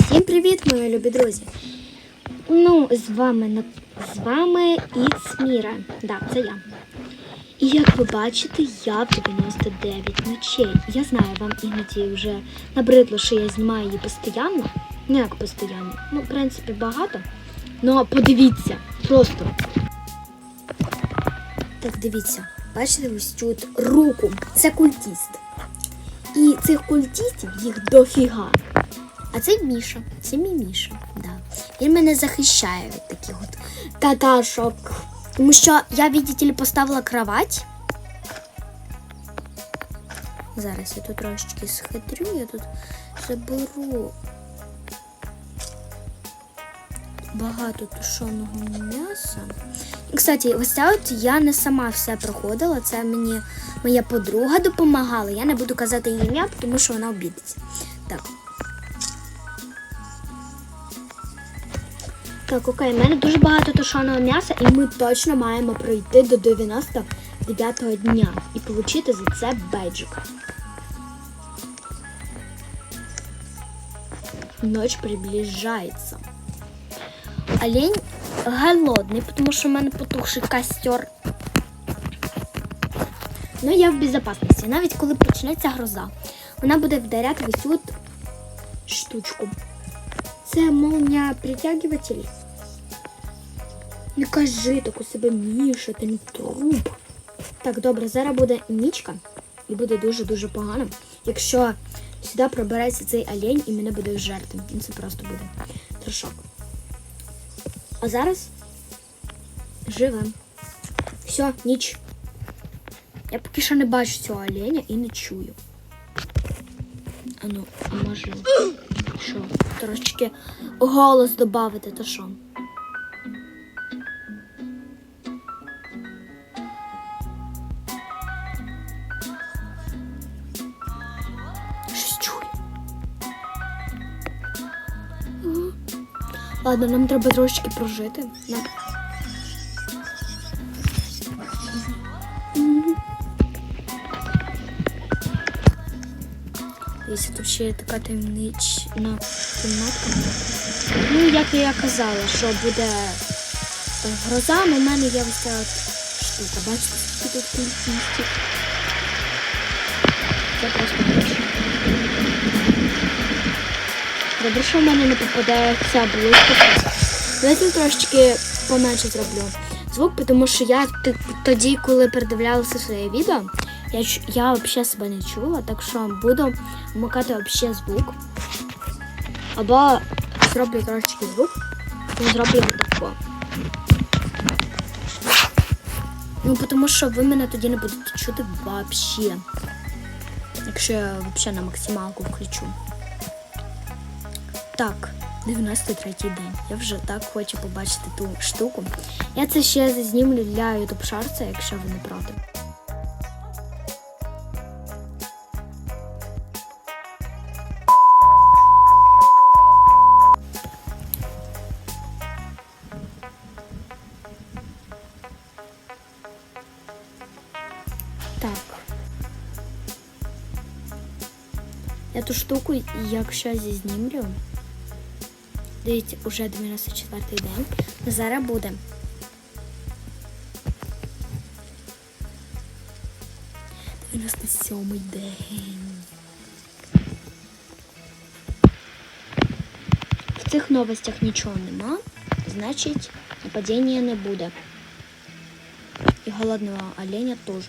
Всім привіт, мої любі друзі! Ну, з вами з вами Іц Міра. Да, це я. І як ви бачите, я в 99 ночей. Я знаю, вам іноді вже набридло, що я знімаю її постійно. Ну як постійно. Ну, в принципі, багато. Ну, подивіться, просто. Так, дивіться, бачите ось тут руку. Це культіст. І цих культістів їх дофіга. А це Міша, це мій Міша. Да. Він мене захищає від таких от таташок. Тому що я, видите поставила кровать. Зараз я тут трошечки схитрю, я тут заберу багато тушеного м'яса. І, кстати, ось це от я не сама все проходила, це мені моя подруга допомагала. Я не буду казати її ім'я, тому що вона обідеться. Так. Так, окей, в мене дуже багато тушеного м'яса, і ми точно маємо пройти до 99-го дня і отримати за це бейджик. Ночь приближается. Олень голодний, тому що в мене потухший костер. Ну, я в безпечності. Навіть коли почнеться гроза, вона буде вдаряти в цю штучку. Це молния притягуватель. Не кажи так у себе Міша, ти не труп. Так, добре, зараз буде нічка і буде дуже-дуже погано. Якщо сюди пробереться цей олень і мене буде жерти. Ну, Це просто буде трошок. А зараз живем. Все, ніч. Я поки що не бачу цього оленя і не чую. А ну, може. Що? Трошечки голос додати, то що? Ладно, нам треба трошечки прожити. На. Мгм. Дивіться, тут ще є така таємнична кімнатка. Ну, як я казала, що буде е, гроза, але в мене є ось ця штука. Бачите, скільки тут кількістів. Це просто Добре, що в мене не попадає ця блискавка. Давайте трошечки поменше зроблю звук, тому що я тоді, коли передивлялася своє відео, я, я взагалі себе не чула, так що буду вмикати взагалі звук. Або зроблю трошечки звук, і зроблю тако. Ну, тому що ви мене тоді не будете чути взагалі. Якщо я взагалі на максималку включу. Так, 93-й день. Я вже так хочу побачити ту штуку. Я це ще зазнімлю для YouTube шарца, якщо ви не проти. Так. Я ту штуку, якщо зізнімлю, дивіться, уже 94-й день. Зараз буде. Дев'яносто сьомий день. В цих новостях нічого нема, значить нападіння не буде. І голодного оленя теж.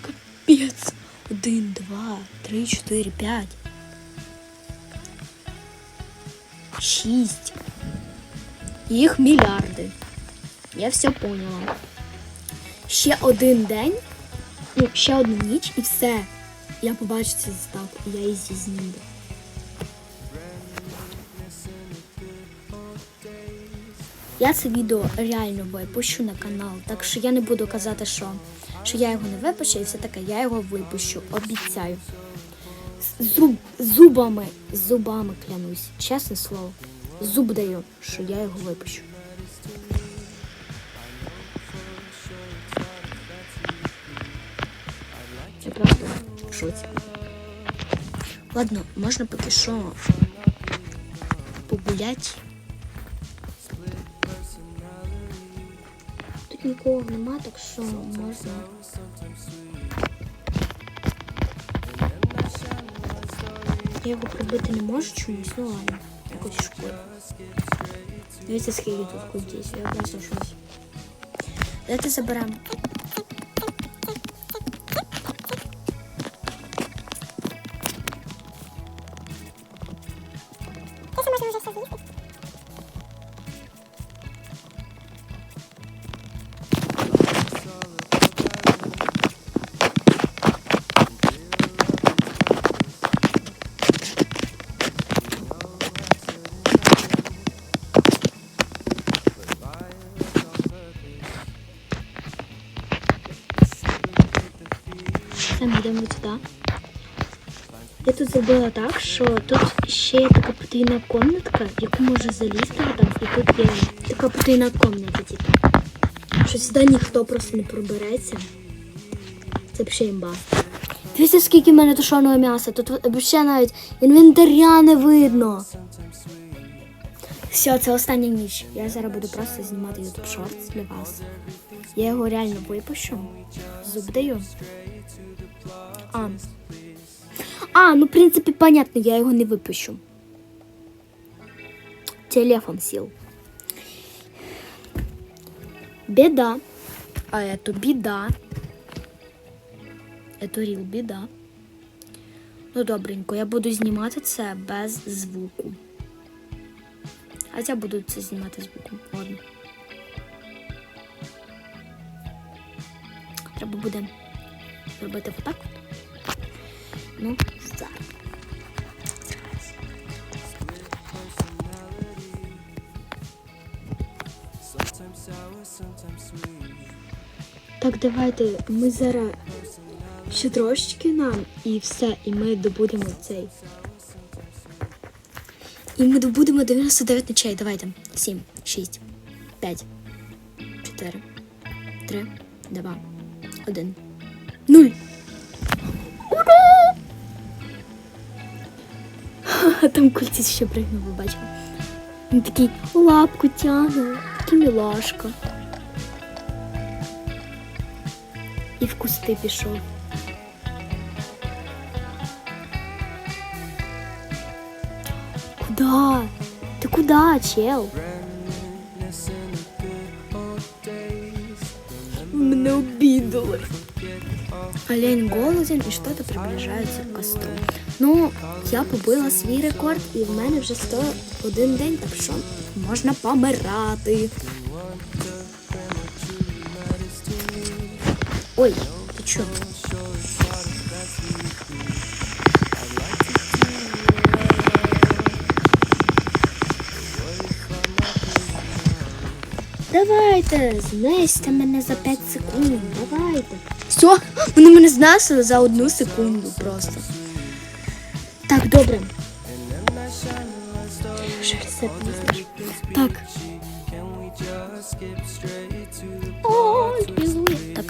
Капець. Один, два, три, чотири, п'ять. Шість. Їх мільярди. Я все поняла. Ще один день, ну, ще одну ніч і все. Я побачу цей заставку, я її зніму. Я це відео реально випущу на канал, так що я не буду казати, що, що я його не випущу, і все таке, я його випущу, обіцяю. З Зуб, зубами, зубами клянусь, чесне слово. Зуб даю, що я його випущу. Я просто в шоці. Ладно, можна поки що погулять. Тут нікого нема, так що можна. Я його пробити не можу чомусь, ну ладно. Якось шкода. Дивіться, скільки тут кудись, я просто щось. Давайте заберемо. Все, ми йдемо сюди. Я тут зробила так, що тут ще є така потайна комнатка, яку може залізти там, і тут є така потайна комната, типу. Що сюди ніхто просто не пробереться. Це взагалі імба. Дивіться, скільки в мене тушеного м'яса. Тут взагалі навіть інвентаря не видно. Все, це остання ніч. Я зараз буду просто знімати YouTube Shorts для вас. Я його реально випущу. Зуб даю. А. А, ну в принципі, понятно, я його не випущу. Телефон сел. Беда. А это біда. Это ріл біда. Ну, добренько, я буду знімати це без звуку. А я буду це знімати звуком. Ладно. Треба буде зробити отак. Ну. Зараз. Так, давайте ми зараз ще трошечки нам і все, і ми добудемо цей. І ми добудемо 99 ночей. Давайте. 7, 6, 5, 4, 3, 2, 1, 0. Ура! Там культіс ще пригнув, ви бачили. Він такий лапку тягне, такий мілашка. І в кусти пішов. Куда? Ти куда, чел? Мене обідали. Олень голоден і что-то приближається к костру. Ну, я побила свій рекорд, і в мене вже 101 день, так що можна помирати. Ой, ти чо? Давайте, знесьте мене за 5 секунд. Давайте. Все, вони мене знесли за одну секунду просто. Так, добре. Вже не знаєш. Так. О, білує. Так.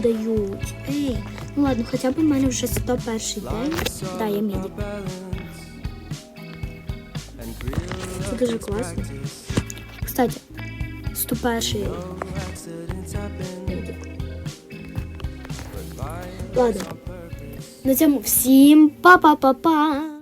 Дають? Ей, ну ладно, хоча б у мене вже 101 день. Да, я медик. Це дуже класно. Кстати, 101 медик. Ладно. На цьому всім па-па-па-па!